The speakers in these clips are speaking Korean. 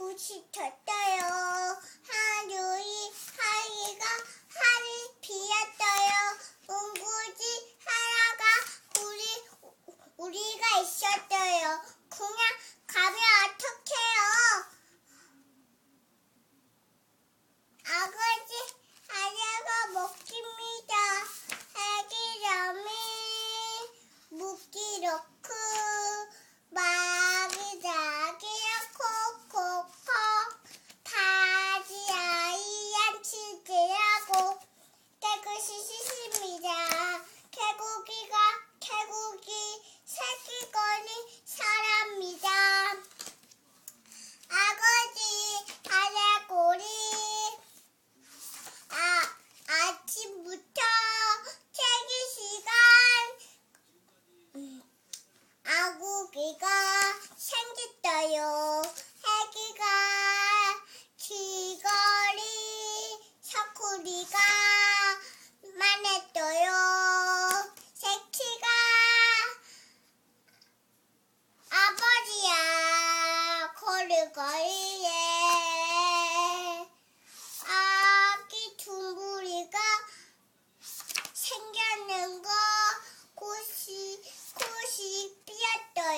不吃草草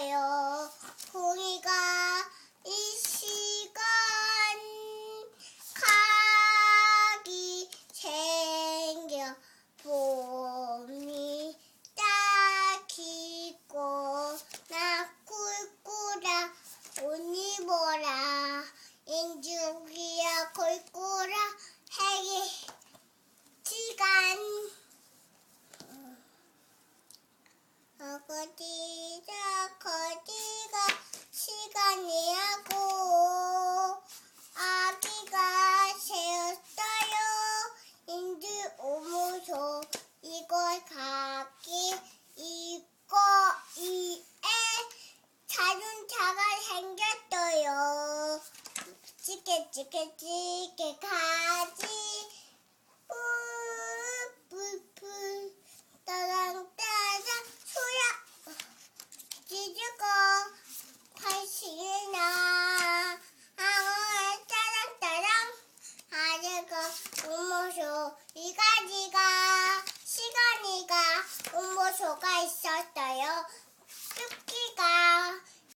よ。 깨치 깨치 깨가지. 뿔뿔뿔 따랑 따랑 소야. 지주고 팔씨나. 아우 따랑 따랑. 아래가 음모소 이가지가 시간이가 음모소가 있었어요. 뚝기